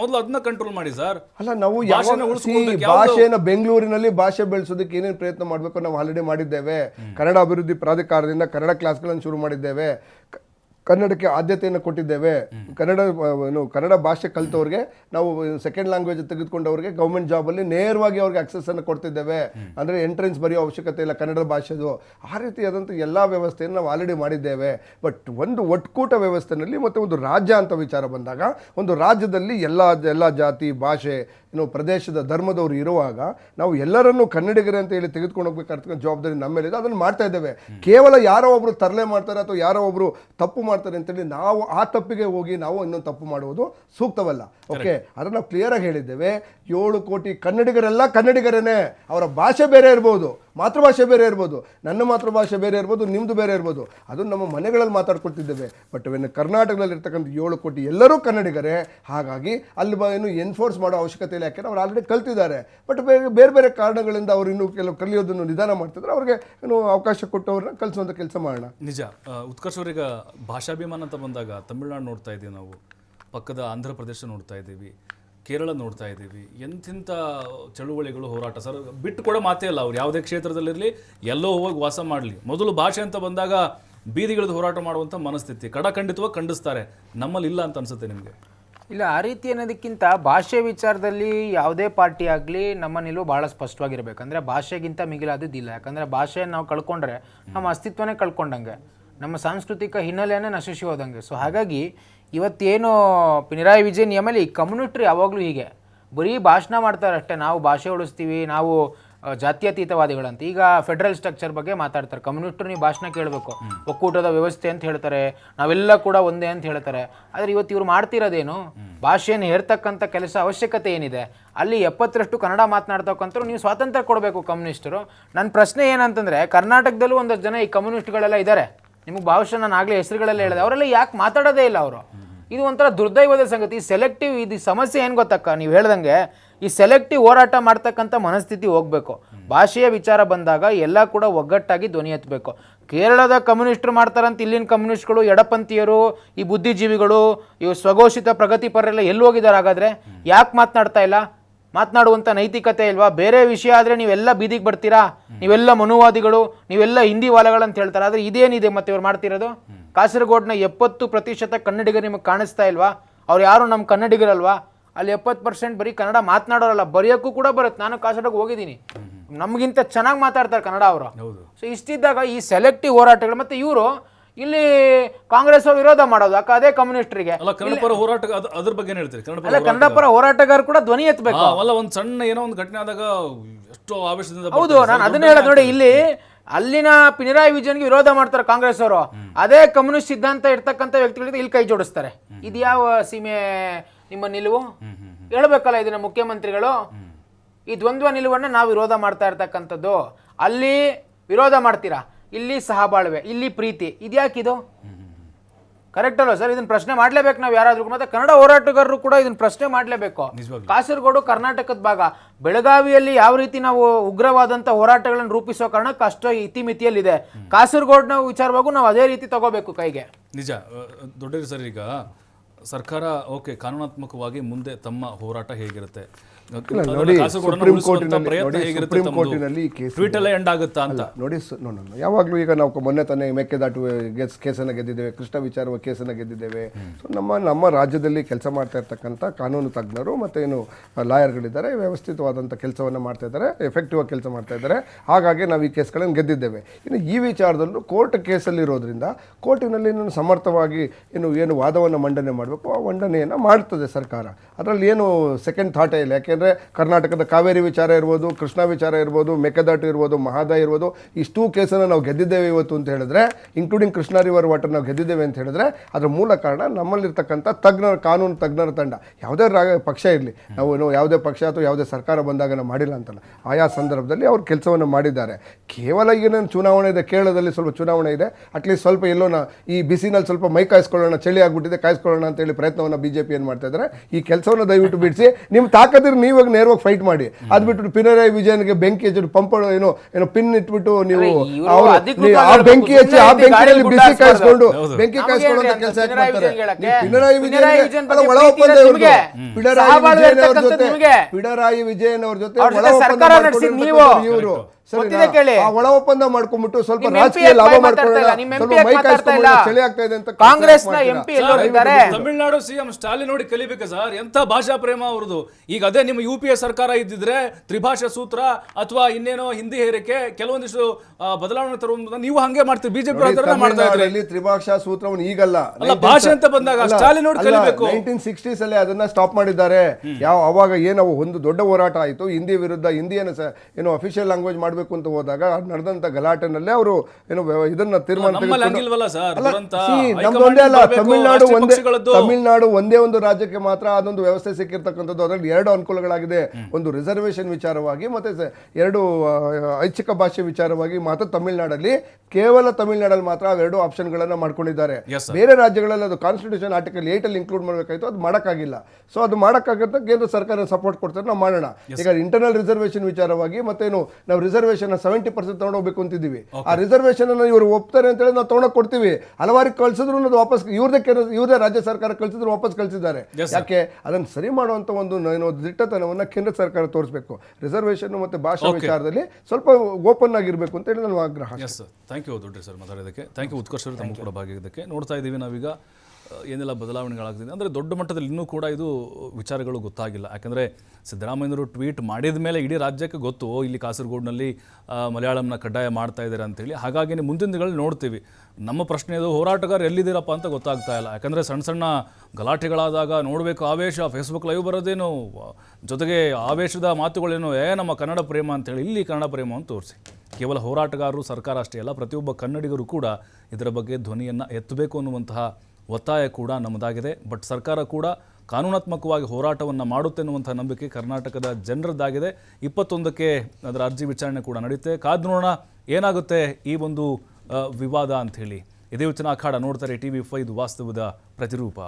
ಮೊದಲು ಅದನ್ನ ಕಂಟ್ರೋಲ್ ಮಾಡಿ ಸರ್. ಅಲ್ಲ ನಾವು ಯಾವ ಭಾಷೆನ ಬೆಂಗಳೂರಿನಲ್ಲಿ ಭಾಷೆ ಬೆಳೆಸೋದಕ್ಕೆ ಏನೇನು ಪ್ರಯತ್ನ ಮಾಡಬೇಕು ನಾವು ಆಲ್ರೆಡಿ ಮಾಡಿದ್ದೇವೆ. ಕನ್ನಡ ಅಭಿವೃದ್ಧಿ ಪ್ರಾಧಿಕಾರದಿಂದ ಕನ್ನಡ ಕ್ಲಾಸ್ಗಳನ್ನು ಶುರು ಮಾಡಿದ್ದೇವೆ. ಕನ್ನಡಕ್ಕೆ ಆದ್ಯತೆಯನ್ನು ಕೊಟ್ಟಿದ್ದೇವೆ. ಕನ್ನಡ ಏನು ಕನ್ನಡ ಭಾಷೆ ಕಲಿತವ್ರಿಗೆ ನಾವು ಸೆಕೆಂಡ್ ಲ್ಯಾಂಗ್ವೇಜ್ ತೆಗೆದುಕೊಂಡವ್ರಿಗೆ ಗೌರ್ಮೆಂಟ್ ಜಾಬಲ್ಲಿ ನೇರವಾಗಿ ಅವ್ರಿಗೆ ಅಕ್ಸೆಸ್ಸನ್ನು ಕೊಡ್ತಿದ್ದೇವೆ. ಅಂದರೆ ಎಂಟ್ರೆನ್ಸ್ ಬರೆಯೋ ಅವಶ್ಯಕತೆ ಇಲ್ಲ ಕನ್ನಡ ಭಾಷೆದು. ಆ ರೀತಿಯಾದಂಥ ಎಲ್ಲ ವ್ಯವಸ್ಥೆಯನ್ನು ನಾವು ಆಲ್ರೆಡಿ ಮಾಡಿದ್ದೇವೆ. ಬಟ್ ಒಂದು ಒಟ್ಕೂಟ ವ್ಯವಸ್ಥೆಯಲ್ಲಿ ಮತ್ತು ಒಂದು ರಾಜ್ಯ ಅಂತ ವಿಚಾರ ಬಂದಾಗ ಒಂದು ರಾಜ್ಯದಲ್ಲಿ ಎಲ್ಲ ಎಲ್ಲ ಜಾತಿ ಭಾಷೆ ಏನು ಪ್ರದೇಶದ ಧರ್ಮದವರು ಇರುವಾಗ ನಾವು ಎಲ್ಲರನ್ನೂ ಕನ್ನಡಿಗರೇ ಅಂತ ಹೇಳಿ ತೆಗೆದುಕೊಂಡು ಹೋಗ್ಬೇಕಾಗ್ತಕ್ಕಂಥ ಜವಾಬ್ದಾರಿ ನಮ್ಮ ಮೇಲಿದೆ ಅದನ್ನು ಮಾಡ್ತಾ ಇದ್ದೇವೆ. ಕೇವಲ ಯಾರೋ ಒಬ್ರು ತರಲೆ ಮಾಡ್ತಾರೆ ಅಥವಾ ಯಾರೋ ಒಬ್ರು ತಪ್ಪು ಮಾಡ್ತಾರೆ ಅಂತೇಳಿ ನಾವು ಆ ತಪ್ಪಿಗೆ ಹೋಗಿ ನಾವು ಇನ್ನೊಂದು ತಪ್ಪು ಮಾಡುವುದು ಸೂಕ್ತವಲ್ಲ. ಓಕೆ ಅದನ್ನು ನಾವು ಕ್ಲಿಯರ್ ಆಗಿ ಹೇಳಿದ್ದೇವೆ. ಏಳು ಕೋಟಿ ಕನ್ನಡಿಗರೆಲ್ಲ ಕನ್ನಡಿಗರೇನೆ. ಅವರ ಭಾಷೆ ಬೇರೆ ಇರ್ಬೋದು. ಮಾತೃಭಾಷೆ ಬೇರೆ ಇರ್ಬೋದು. ನನ್ನ ಮಾತೃಭಾಷೆ ಬೇರೆ ಇರ್ಬೋದು ನಿಮ್ಮದು ಬೇರೆ ಇರ್ಬೋದು. ಅದು ನಮ್ಮ ಮನೆಗಳಲ್ಲಿ ಮಾತಾಡ್ಕೊಳ್ತಿದ್ದೇವೆ. ಬಟ್ ವೆನ್ ಕರ್ನಾಟಕದಲ್ಲಿ ಇರ್ತಕ್ಕಂಥ ಏಳು ಕೋಟಿ ಎಲ್ಲರೂ ಕನ್ನಡಿಗರೇ, ಹಾಗಾಗಿ ಅಲ್ಲಿ ಏನು ಎನ್ಫೋರ್ಸ್ ಮಾಡೋ ಅವಶ್ಯಕತೆ ಇಲ್ಲ. ಯಾಕೆಂದರೆ ಅವ್ರು ಆಲ್ರೆಡಿ ಕಲ್ತಿದ್ದಾರೆ. ಬಟ್ ಬೇರೆ ಬೇರೆ ಕಾರಣಗಳಿಂದ ಅವರು ಇನ್ನೂ ಕೆಲವು ಕಲಿಯೋದನ್ನು ನಿಧಾನ ಮಾಡ್ತಿದ್ರೆ ಅವ್ರಿಗೆ ಏನು ಅವಕಾಶ ಕೊಟ್ಟು ಅವ್ರನ್ನ ಕಲಿಸುವಂಥ ಕೆಲಸ ಮಾಡೋಣ. ನಿಜ. ಉತ್ಕರ್ಷ್ ಅವರೀಗ ಭಾಷಾಭಿಮಾನ ಅಂತ ಬಂದಾಗ ತಮಿಳುನಾಡು ನೋಡ್ತಾ ಇದ್ದೀವಿ ನಾವು. ಪಕ್ಕದ ಆಂಧ್ರ ಪ್ರದೇಶ ನೋಡ್ತಾ ಇದ್ದೀವಿ ಕೇರಳ ನೋಡ್ತಾ ಇದ್ದೀವಿ. ಎಂತಿಂಥ ಚಳುವಳಿಗಳು ಹೋರಾಟ. ಸರ್, ಬಿಟ್ಟು ಕೂಡ ಮಾತೇ ಇಲ್ಲ ಅವ್ರು. ಯಾವುದೇ ಕ್ಷೇತ್ರದಲ್ಲಿರಲಿ, ಎಲ್ಲೋ ಹೋಗಿ ವಾಸ ಮಾಡಲಿ. ಮೊದಲು ಭಾಷೆ ಅಂತ ಬಂದಾಗ ಬೀದಿಗಳದ್ದು ಹೋರಾಟ ಮಾಡುವಂಥ ಮನಸ್ಥಿತಿ. ಕಡಖಂಡಿತವಾಗಿ ಖಂಡಿಸ್ತಾರೆ. ನಮ್ಮಲ್ಲಿ ಇಲ್ಲ ಅಂತ ಅನ್ಸುತ್ತೆ ನಿಮಗೆ? ಇಲ್ಲ, ಆ ರೀತಿ ಅನ್ನೋದಕ್ಕಿಂತ ಭಾಷೆ ವಿಚಾರದಲ್ಲಿ ಯಾವುದೇ ಪಾರ್ಟಿ ಆಗಲಿ ನಮ್ಮ ನಿಲುವು ಭಾಳ ಸ್ಪಷ್ಟವಾಗಿರ್ಬೇಕಂದ್ರೆ ಭಾಷೆಗಿಂತ ಮಿಗಿಲಾದದ್ದಿಲ್ಲ. ಯಾಕಂದರೆ ಭಾಷೆಯನ್ನು ನಾವು ಕಳ್ಕೊಂಡ್ರೆ, ನಮ್ಮ ಅಸ್ತಿತ್ವನೇ ಕಳ್ಕೊಂಡಂಗೆ. ನಮ್ಮ ಸಾಂಸ್ಕೃತಿಕ ಹಿನ್ನೆಲೆಯೇ ನಶಿಸಿ ಹೋದಂಗೆ. ಸೊ ಹಾಗಾಗಿ ಇವತ್ತೇನು ಪಿಣರಾಯಿ ವಿಜಯನ್ ನಿಯಮಲ್ಲಿ ಕಮ್ಯುನಿಟ್ರಿ ಯಾವಾಗಲೂ ಹೀಗೆ. ಬರೀ ಭಾಷಣ ಮಾಡ್ತಾರೆ ಅಷ್ಟೇ ನಾವು ಭಾಷೆ ಉಳಿಸ್ತೀವಿ ನಾವು ಜಾತ್ಯತೀತವಾದಿಗಳು ಜಾತ್ಯತೀತವಾದಿಗಳಂತ. ಈಗ ಫೆಡರಲ್ ಸ್ಟ್ರಕ್ಚರ್ ಬಗ್ಗೆ ಮಾತಾಡ್ತಾರೆ ಕಮ್ಯುನಿಸ್ಟರು ನೀವು ಭಾಷಣ ಕೇಳಬೇಕು. ಒಕ್ಕೂಟದ ವ್ಯವಸ್ಥೆ ಅಂತ ಹೇಳ್ತಾರೆ ನಾವೆಲ್ಲ ಕೂಡ ಒಂದೇ ಅಂತ ಹೇಳ್ತಾರೆ. ಆದರೆ ಇವತ್ತು ಇವರು ಮಾಡ್ತಿರೋದೇನು? ಭಾಷೆಯನ್ನು ಹೇರ್ತಕ್ಕಂಥ ಕೆಲಸ ಅವಶ್ಯಕತೆ ಏನಿದೆ? ಅಲ್ಲಿ ಎಪ್ಪತ್ತರಷ್ಟು ಕನ್ನಡ ಮಾತನಾಡ್ತಕ್ಕಂಥ ನೀವು ಸ್ವಾತಂತ್ರ್ಯ ಕೊಡಬೇಕು ಕಮ್ಯುನಿಸ್ಟರು. ನನ್ನ ಪ್ರಶ್ನೆ ಏನಂತಂದರೆ ಕರ್ನಾಟಕದಲ್ಲೂ ಒಂದಷ್ಟು ಜನ ಈ ಕಮ್ಯುನಿಸ್ಟ್ಗಳೆಲ್ಲ ಇದ್ದಾರೆ. ನಿಮಗೆ ಭಾಷೆ ನಾನು ಆಗಲೇ ಹೆಸರುಗಳೆಲ್ಲ ಹೇಳಿದೆ. ಅವರೆಲ್ಲ ಯಾಕೆ ಮಾತಾಡೋದೇ ಇಲ್ಲ ಅವರು? ಇದು ಒಂಥರ ದುರ್ದೈವದ ಸಂಗತಿ. ಸೆಲೆಕ್ಟಿವ್ ಇದು ಸಮಸ್ಯೆ ಏನು ಗೊತ್ತಕ್ಕ? ನೀವು ಹೇಳ್ದಂಗೆ ಈ ಸೆಲೆಕ್ಟಿವ್ ಹೋರಾಟ ಮಾಡ್ತಕ್ಕಂಥ ಮನಸ್ಥಿತಿ ಹೋಗಬೇಕು. ಭಾಷೆಯ ವಿಚಾರ ಬಂದಾಗ ಎಲ್ಲ ಕೂಡ ಒಗ್ಗಟ್ಟಾಗಿ ಧ್ವನಿ ಎತ್ತಬೇಕು. ಕೇರಳದ ಕಮ್ಯುನಿಸ್ಟ್ರು ಮಾಡ್ತಾರಂತ ಇಲ್ಲಿನ ಕಮ್ಯುನಿಸ್ಟ್ಗಳು, ಎಡಪಂಥೀಯರು, ಈ ಬುದ್ಧಿಜೀವಿಗಳು ಇವು ಸ್ವಘೋಷಿತ ಪ್ರಗತಿಪರರೆಲ್ಲ ಎಲ್ಲಿ ಹೋಗಿದ್ದಾರೆ ಹಾಗಾದರೆ? ಯಾಕೆ ಮಾತನಾಡ್ತಾ ಇಲ್ಲ? ಮಾತನಾಡುವಂಥ ನೈತಿಕತೆ ಇಲ್ವಾ? ಬೇರೆ ವಿಷಯ ಆದರೆ ನೀವೆಲ್ಲ ಬೀದಿಗೆ ಬರ್ತೀರಾ? ನೀವೆಲ್ಲ ಮನುವಾದಿಗಳು ನೀವೆಲ್ಲ ಹಿಂದಿ ವಾಲಗಳಂತ ಹೇಳ್ತಾರೆ. ಆದರೆ ಇದೇನಿದೆ ಮತ್ತೆ ಇವ್ರು ಮಾಡ್ತಿರೋದು? ಕಾಸರಗೋಡ್ನ ಎಪ್ಪತ್ತು ಪ್ರತಿಶತ ಕನ್ನಡಿಗರು ನಿಮಗೆ ಕಾಣಿಸ್ತಾ ಇಲ್ವಾ? ಅವ್ರು ಯಾರು? ನಮ್ಮ ಕನ್ನಡಿಗರಲ್ವಾ? ಅಲ್ಲಿ ಎಪ್ಪತ್ತು ಪರ್ಸೆಂಟ್ ಬರೀ ಕನ್ನಡ ಮಾತನಾಡೋರಲ್ಲ ಬರೆಯೋಕ್ಕೂ ಕೂಡ ಬರುತ್ತೆ. ನಾನು ಕಾಸರಗೋಡಿಗೆ ಹೋಗಿದ್ದೀನಿ. ನಮಗಿಂತ ಚೆನ್ನಾಗಿ ಮಾತಾಡ್ತಾರೆ ಕನ್ನಡ ಅವರು. ಸೊ ಇಷ್ಟಿದ್ದಾಗ ಈ ಸೆಲೆಕ್ಟಿವ್ ಹೋರಾಟಗಳು ಮತ್ತು ಇವರು ಇಲ್ಲಿ ಕಾಂಗ್ರೆಸ್ ಅವರು ವಿರೋಧ ಮಾಡೋದು ಅಕ್ಕ ಅದೇ ಕಮ್ಯುನಿಸ್ಟ್ರಿಗೆ. ಕನ್ನಡಪರ ಕನ್ನಡ ಪರ ಹೋರಾಟ ಅದ್- ಅದ್ರ ಬಗ್ಗೆ ಹೇಳ್ತೀರಿ? ಕನ್ನಡ ಪರ ಅಲ್ಲ ಕನ್ನಡ ಪರ ಹೋರಾಟಗಾರರು ಕೂಡ ಧ್ವನಿ ಎತ್ತಬೇಕು ಅಲ್ಲ ಒಂದು ಸಣ್ಣ ಏನೋ ಒಂದು ಘಟನೆ ಆದಾಗ ಎಷ್ಟೋ ಆವೇಶದಿಂದ ಹೌದು ಬರ್ತಾರೆ ನಾನು ಅದನ್ನ ಹೇಳೋದು ನೋಡಿ ಇಲ್ಲಿ ಅಲ್ಲಿನ ಪಿಣರಾಯಿ ವಿಜಯನ್ಗೆ ವಿರೋಧ ಮಾಡ್ತಾರೆ ಕಾಂಗ್ರೆಸ್ ಅವರು. ಅದೇ ಕಮ್ಯುನಿಸ್ಟ್ ಸಿದ್ಧಾಂತ ಇರ್ತಕ್ಕಂಥ ವ್ಯಕ್ತಿಗಳಿಗೆ ಇಲ್ಲಿ ಕೈ ಜೋಡಿಸ್ತಾರೆ. ಇದು ಯಾವ ಸೀಮೆ ನಿಮ್ಮ ನಿಲುವು? ಹೇಳ್ಬೇಕಲ್ಲ ಇದನ್ನ ಮುಖ್ಯಮಂತ್ರಿಗಳು. ಈ ದ್ವಂದ್ವ ನಿಲುವನ್ನ ನಾವು ವಿರೋಧ ಮಾಡ್ತಾ ಇರ್ತಕ್ಕಂಥದ್ದು. ಅಲ್ಲಿ ವಿರೋಧ ಮಾಡ್ತೀರಾ? ಇಲ್ಲಿ ಸಹಬಾಳ್ವೆ ಇಲ್ಲಿ ಪ್ರೀತಿ. ಇದ್ಯಾಕಿದು? ಕರೆಕ್ಟ್ ಅಲ್ವಾ ಸರ್ ಇದನ್ನ ಪ್ರಶ್ನೆ ಮಾಡಲೇಬೇಕು ನಾವು ಯಾರಾದ್ರೂ ಮತ್ತೆ ಕನ್ನಡ ಹೋರಾಟಗಾರರು ಕೂಡ ಇದನ್ನ ಪ್ರಶ್ನೆ ಮಾಡಲೇಬೇಕು. ಕಾಸರಗೋಡು ಕರ್ನಾಟಕದ ಭಾಗ. ಬೆಳಗಾವಿಯಲ್ಲಿ ಯಾವ ರೀತಿ ನಾವು ಉಗ್ರವಾದಂಥ ಹೋರಾಟಗಳನ್ನು ರೂಪಿಸೋ ಕಾರಣಕ್ಕೆ ಅಷ್ಟು ಇತಿಮಿತಿಯಲ್ಲಿದೆ. ಕಾಸರಗೋಡ್ನ ವಿಚಾರವಾಗೂ ನಾವು ಅದೇ ರೀತಿ ತಗೋಬೇಕು ಕೈಗೆ. ನಿಜ. ದೊಡ್ಡದು ಸರ್ ಈಗ ಸರ್ಕಾರ ಓಕೆ ಕಾನೂನಾತ್ಮಕವಾಗಿ ಮುಂದೆ ತಮ್ಮ ಹೋರಾಟ ಹೇಗಿರುತ್ತೆ? ನೋಡಿ, ಸುಪ್ರೀಂ ಕೋರ್ಟಿನಲ್ಲಿ- ಎಂಡ್ ಆಗುತ್ತಾ ಅಂತ? ನೋಡಿ. ಯಾವಾಗಲೂ ಈಗ ನಾವು ಮೊನ್ನೆ ತಾನೇ ಮೇಕೆದಾಟು ಗೆಸ್ ಕೇಸನ್ನು ಗೆದ್ದಿದ್ದೇವೆ ಕೃಷ್ಣ ವಿಚಾರ ಕೇಸನ್ನು ಗೆದ್ದಿದ್ದೇವೆ. ಸೊ ನಮ್ಮ ನಮ್ಮ ರಾಜ್ಯದಲ್ಲಿ ಕೆಲಸ ಮಾಡ್ತಾ ಇರ್ತಕ್ಕಂಥ ಕಾನೂನು ತಜ್ಞರು ಮತ್ತೆ ಏನು ಲಾಯರ್ಗಳಿದ್ದಾರೆ ವ್ಯವಸ್ಥಿತವಾದಂಥ ಕೆಲಸವನ್ನು ಮಾಡ್ತಾ ಇದ್ದಾರೆ ಎಫೆಕ್ಟಿವ್ ಆಗಿ ಕೆಲಸ ಮಾಡ್ತಾ ಇದ್ದಾರೆ. ಹಾಗಾಗಿ ನಾವು ಈ ಕೇಸ್ಗಳನ್ನು ಗೆದ್ದಿದ್ದೇವೆ. ಇನ್ನು ಈ ವಿಚಾರದಲ್ಲೂ ಕೋರ್ಟ್ ಕೇಸಲ್ಲಿರೋದ್ರಿಂದ ಕೋರ್ಟಿನಲ್ಲಿ ನಾನು ಸಮರ್ಥವಾಗಿ ಏನು ಏನು ವಾದವನ್ನು ಮಂಡನೆ ಮಾಡಬೇಕು ಆ ಮಂಡನೆಯನ್ನು ಮಾಡ್ತದೆ ಸರ್ಕಾರ. ಅದರಲ್ಲಿ ಏನು ಸೆಕೆಂಡ್ ಥಾಟೇ ಇಲ್ಲ. ಯಾಕೆಂದರೆ ಕರ್ನಾಟಕದ ಕಾವೇರಿ ವಿಚಾರ ಇರ್ಬೋದು, ಕೃಷ್ಣ ವಿಚಾರ ಇರ್ಬೋದು, ಮೇಕೆದಾಟು ಇರ್ಬೋದು, ಮಹಾದಾಯಿ ಇರ್ಬೋದು, ಇಷ್ಟು ಕೇಸನ್ನು ನಾವು ಗೆದ್ದಿದ್ದೇವೆ ಇವತ್ತು ಅಂತ ಹೇಳಿದ್ರೆ ಇನ್ಕ್ಲೂಡಿಂಗ್ ಕೃಷ್ಣ ರಿವರ್ ವಾಟರ್ ನಾವು ಗೆದ್ದಿದ್ದೇವೆ ಅಂತ ಹೇಳಿದ್ರೆ, ಅದರ ಮೂಲ ಕಾರಣ ನಮ್ಮಲ್ಲಿರ್ತಕ್ಕಂಥ ತಜ್ಞರ ಕಾನೂನು ತಜ್ಞರ ತಂಡ. ಯಾವುದೇ ರಾಗ, ಪಕ್ಷ ಇರಲಿ. ನಾವು ಯಾವುದೇ ಪಕ್ಷ ಅಥವಾ ಯಾವುದೇ ಸರ್ಕಾರ ಬಂದಾಗ ನಾವು ಮಾಡಿಲ್ಲ ಅಂತಲ್ಲ. ಆಯಾ ಸಂದರ್ಭದಲ್ಲಿ ಅವರು ಕೆಲಸವನ್ನು ಮಾಡಿದ್ದಾರೆ. ಕೇವಲ ಏನೇನು ಚುನಾವಣೆ ಇದೆ, ಕೇರಳದಲ್ಲಿ ಸ್ವಲ್ಪ ಚುನಾವಣೆ ಇದೆ. ಅಟ್ಲೀಸ್ಟ್ ಸ್ವಲ್ಪ ಎಲ್ಲೋ ಈ ಬಿಸಿನಲ್ಲಿ ಸ್ವಲ್ಪ ಮೈ ಕಾಯಿಸ್ಕೊಳ್ಳೋಣ, ಚಳಿ ಆಗಿಬಿಟ್ಟಿದೆ, ಕಾಯಿಸ್ಕೊಳ್ಳೋಣ ಅಂತ ಅಂತೇಳಿ ಪ್ರಯತ್ನವನ್ನ ಬಿಜೆಪಿ ಏನು ಮಾಡ್ತಾ ಇದ್ದಾರೆ. ಈ ಕೆಲಸವನ್ನು ದಯವಿಟ್ಟು ಬಿಡಿಸಿ. ನಿಮ್ಮ ತಾಕತ್ತಿದ್ರೆ ನೀವಾಗ ನೇರವಾಗಿ ಫೈಟ್ ಮಾಡಿ. ಅದ್ ಬಿಟ್ಟು ಪಿನರಾಯಿ ವಿಜಯನ್ಗೆ ಬೆಂಕಿ ಹಚ್ಚಿಟ್ಟು ಪಂಪ್ ಏನೋ ಏನೋ ಪಿನ್ ಇಟ್ಬಿಟ್ಟು ನೀವು ಅವ್ರು- ನೀವು ಆ ಬೆಂಕಿ ಹಚ್ಚಿ ಆ ಬೆಂಕಿಯಲ್ಲಿ ಬಿಸಿ ಕಾಯಿಸ್ಕೊಂಡು. ಬೆಂಕಿ ಕಾಯಿಸ್ಕೊಂಡು ಕಾಯಿಸ್ಕೊಳ್ಳೋ ಕೆಲಸ ಪಿನರಾಯಿ ವಿಜಯನ್ ಅಲ್ಲ, ಒಳ ಒಪ್ಪಂದ ಇವ್ರದ್ದು. ವಿಜಯನ್ ಅವ್ರ ಜೊತೆ ಪಿಡರಾಯಿ ವಿಜಯನ್ ಅವ್ರ ಜೊತೆ ಒಳ ಒಪ್ಪಂದ. ಮಾಡ್ಕೊಂಡಿರ್ತಕ್ಕಂಥವ್ರು ಇವ್ರು. ಗೊತ್ತಿದೆ ಸರಿನಾ? ಕೇಳಿ. ಆ ಒಳ ಒಪ್ಪಂದ ಮಾಡ್ಕೊಂಡ್ಬಿಟ್ಟು ಸ್ವಲ್ಪ ರಾಜಕೀಯ ಲಾಭ ಮಾಡ್ಕೊಳ್ಳೋಣ ಕಾಂಗ್ರೆಸ್ನ ಮಾಡ್ತೀರಾ? ಇದ್ದಾರೆ. ತಮಿಳುನಾಡು ಸಿಎಂ ಸ್ಟಾಲಿನ್ ನೋಡಿ ಕಲಿಬೇಕು ಸರ್ ಎಂತ ಭಾಷಾ ಪ್ರೇಮ ಅವ್ರದ್ದು ಈಗ ಅದೇ ನಿಮ್ಮ ಯು ಪಿ ಎ ಸರ್ಕಾರ ಇದ್ದಿದ್ರೆ ತ್ರಿಭಾಷಾ ಸೂತ್ರ ಅಥವಾ ಇನ್ನೇನೋ ಹಿಂದಿ ಹೇರಿಕೆ ಕೆಲವೊಂದಿಷ್ಟು ಆ, ಬದಲಾವಣೆ ತರುವ ನೀವು ಹಂಗೆ ಮಾಡ್ತೀವಿ ಬಿಜೆಪಿ ಮಾಡ್ತಾ ಇದ್ರಿ ತ್ರಿಭಾಷಾ ಸೂತ್ರವನ್ನು ಈಗಲ್ಲ ಅಲ್ಲ, ಭಾಷೆ ಅಂತ ಬಂದಾಗ ಸ್ಟಾಲಿನ್ ನೋಡಿ ಕಲಿಬೇಕು. ನೈನ್ಟೀನ್ ಸಿಕ್ಸ್ಟೀಸ್ ಅಲ್ಲಿ ಅದನ್ನ ಸ್ಟಾಪ್ ಮಾಡಿದ್ದಾರೆ ಯಾವ ಅವಾಗ ಏನೋ ಒಂದು ದೊಡ್ಡ ಹೋರಾಟ ಆಯಿತು ಹಿಂದಿ ವಿರುದ್ಧ ಹಿಂದಿಯನ್ನು ಏನೋ ಏನು ಅಫಿಷಿಯಲ್ ಲ್ಯಾಂಗ್ವೇಜ್ ಮಾಡಬೇಕು ಅಂತ ಹೋದಾಗ ನಡೆದಂತ ಗಲಾಟೆನಲ್ಲೇ ಅವರು ಏನು ಇದನ್ನ ತೀರ್ಮಾನ ನಮ್ಮಲ್ಲಿ ತೆಗೆದುಕೊಂಡು- ಹಂಗಿಲ್ವಲ್ಲ ಸರ್ ಅಲ್ಲ, ದುರಂತ see, ನಮ್ದು ಒಂದೇ ಅಲ್ಲ ಬರ್ಬೇಕು, ತಮಿಳ್ನಾಡು ರಾಷ್ಟ್ರೀಯ ಒಂದೇ ಪಕ್ಷಗಳದ್ದು. ತಮಿಳ್ನಾಡು ಒಂದೇ ಒಂದು ರಾಜ್ಯಕ್ಕೆ ಮಾತ್ರ ಅದೊಂದು ವ್ಯವಸ್ಥೆ ಸಿಕ್ಕಿರ್ತಕ್ಕಂಥದ್ದು. ಅದರಲ್ಲಿ ಎರಡು ಅನುಕೂಲಗಳಾಗಿದೆ. ಒಂದು ರಿಸರ್ವೇಶನ್ ವಿಚಾರವಾಗಿ ಮತ್ತೆ ಸ- ಎರಡು ಆ, ಐಚ್ಛಿಕ ಭಾಷೆ ವಿಚಾರವಾಗಿ ಮಾತ್ರ ತಮಿಳ್ನಾಡಲ್ಲಿ ಕೇವಲ ತಮಿಳ್ನಾಡಲ್ಲಿ ಮಾತ್ರ ಅವೆರಡು ಆಪ್ಷನ್ಗಳನ್ನ ಮಾಡ್ಕೊಂಡಿದ್ದಾರೆ. Yes, sir. ಬೇರೆ ರಾಜ್ಯಗಳಲ್ಲಿ ಅದು ಕಾನ್ಸ್ಟಿಟ್ಯೂಷನ್ ಆರ್ಟಿಕಲ್ ಏಟ್ ಅಲ್ಲಿ ಇನ್ಕ್ಲೂಡ್ ಮಾಡಬೇಕಾಯ್ತು ಅದು ಮಾಡೋಕ್ಕಾಗಿಲ್ಲ. ಸೊ ಅದು ಮಾಡೋಕ್ಕಾಗತ್ತ ಕೇಂದ್ರ ಸರ್ಕಾರ ಸಪೋರ್ಟ್ ಕೊಡ್ತಾರೆ ನಾವು ಮಾಡೋಣ. ಈಗ ಇಂಟರ್ನಲ್ ರಿಸರ್ವೇಶನ್ ವಿಚಾರವಾಗಿ ಮತ್ತೇನು ನಾವು ರಿಸರ್ವೇಶನ್ ಸೆವೆಂಟಿ ಪರ್ಸೆಂಟ್ ತಗೊಂಡೋಗ್ಬೇಕು ಅಂತಿದ್ದೀವಿ. ಆ ರಿಸರ್ವೇಶನ್ ಅನ್ನು ಇವರು ಒಪ್ತಾರೆ ಅಂತ ಹೇಳಿ ನಾವು ತಗೊಂಡೋಗಿ ಕೊಡ್ತೀವಿ. ಹಲವಾರು ಕಳ್ಸಿದ್ರು ಅದು ವಾಪಸ್ ಇವ್ರದೇ ಕೇಂದ್ರ ಇವ್ರದೇ ರಾಜ್ಯ ಸರ್ಕಾರ ಕಳ್ಸಿದ್ರು ವಾಪಸ್ ಕಳಿಸಿದ್ದಾರೆ. ಯಾಕೆ? ಅದನ್ನು ಸರಿ ಮಾಡುವಂತ ಒಂದು ಏನೋ ದಿಟ್ಟತನವನ್ನ ಕೇಂದ್ರ ಸರ್ಕಾರ ತೋರಿಸಬೇಕು. ರಿಸರ್ವೇಶನ್ ಮತ್ತೆ ಭಾಷಾ ವಿಚಾರದಲ್ಲಿ ಸ್ವಲ್ಪ ಓಪನ್ ಆಗಿರಬೇಕು ಅಂತ ಹೇಳಿ ನನ್ನ ಆಗ್ರಹ ಥ್ಯಾಂಕ್ ಯು ದೊಡ್ಡ ಸರ್ ಮಾತಾಡೋದಕ್ಕೆ ಥ್ಯಾಂಕ್ ಯು ಉತ್ಕರ್ಷ ತಮ್ಮ ಕೂಡ ನೋಡ್ತಾ ಇದ್ದೀವಿ ನಾವೀಗ. ಏನೆಲ್ಲ ಬದಲಾವಣೆಗಳಾಗ್ತಿದೆ? ಅಂದರೆ ದೊಡ್ಡ ಮಟ್ಟದಲ್ಲಿ ಇನ್ನೂ ಕೂಡ ಇದು ವಿಚಾರಗಳು ಗೊತ್ತಾಗಿಲ್ಲ. ಯಾಕಂದರೆ ಸಿದ್ದರಾಮಯ್ಯನವರು ಟ್ವೀಟ್ ಮಾಡಿದ ಮೇಲೆ ಇಡೀ ರಾಜ್ಯಕ್ಕೆ ಗೊತ್ತು ಇಲ್ಲಿ ಕಾಸರಗೋಡಿನಲ್ಲಿ ಮಲಯಾಳಂನ ಕಡ್ಡಾಯ ಮಾಡ್ತಾ ಇದ್ದಾರೆ ಅಂತೇಳಿ. ಹಾಗಾಗಿ ಮುಂದಿನ ದಿನಗಳಲ್ಲಿ ನೋಡ್ತೀವಿ. ನಮ್ಮ ಪ್ರಶ್ನೆ ಇದು ಹೋರಾಟಗಾರ ಎಲ್ಲಿದ್ದೀರಪ್ಪ ಅಂತ ಗೊತ್ತಾಗ್ತಾ ಇಲ್ಲ. ಯಾಕಂದರೆ ಸಣ್ಣ ಸಣ್ಣ ಗಲಾಟೆಗಳಾದಾಗ ನೋಡಬೇಕು ಆವೇಶ ಫೇಸ್ಬುಕ್ ಲೈವ್ ಬರೋದೇನು? ಜೊತೆಗೆ ಆವೇಶದ ಮಾತುಗಳೇನು? ಏ, ನಮ್ಮ ಕನ್ನಡ ಪ್ರೇಮ ಅಂತೇಳಿ, ಇಲ್ಲಿ ಕನ್ನಡ ಪ್ರೇಮ ಅಂತ ತೋರಿಸಿ. ಕೇವಲ ಹೋರಾಟಗಾರರು, ಸರ್ಕಾರ ಅಷ್ಟೇ ಅಲ್ಲ, ಪ್ರತಿಯೊಬ್ಬ ಕನ್ನಡಿಗರು ಕೂಡ ಇದರ ಬಗ್ಗೆ ಧ್ವನಿಯನ್ನು ಎತ್ತಬೇಕು ಅನ್ನುವಂತಹ ಒತ್ತಾಯ ಕೂಡ ನಮ್ಮದಾಗಿದೆ. ಬಟ್ ಸರ್ಕಾರ ಕೂಡ ಕಾನೂನಾತ್ಮಕವಾಗಿ ಹೋರಾಟವನ್ನು ಮಾಡುತ್ತೆ ಅನ್ನುವಂಥ ನಂಬಿಕೆ ಕರ್ನಾಟಕದ ಜನರದ್ದಾಗಿದೆ. ಇಪ್ಪತ್ತೊಂದಕ್ಕೆ ಅದರ ಅರ್ಜಿ ವಿಚಾರಣೆ ಕೂಡ ನಡೆಯುತ್ತೆ. ಕಾದು ನೋಡೋಣ ಏನಾಗುತ್ತೆ ಈ ಒಂದು ವಿವಾದ ಅಂಥೇಳಿ. ಇದೇ ಇವತ್ತಿನ ಅಖಾಡ ನೋಡ್ತಾರೆ ಟಿ ವಿ ಫೈವ್ ವಾಸ್ತವದ ಪ್ರತಿರೂಪ.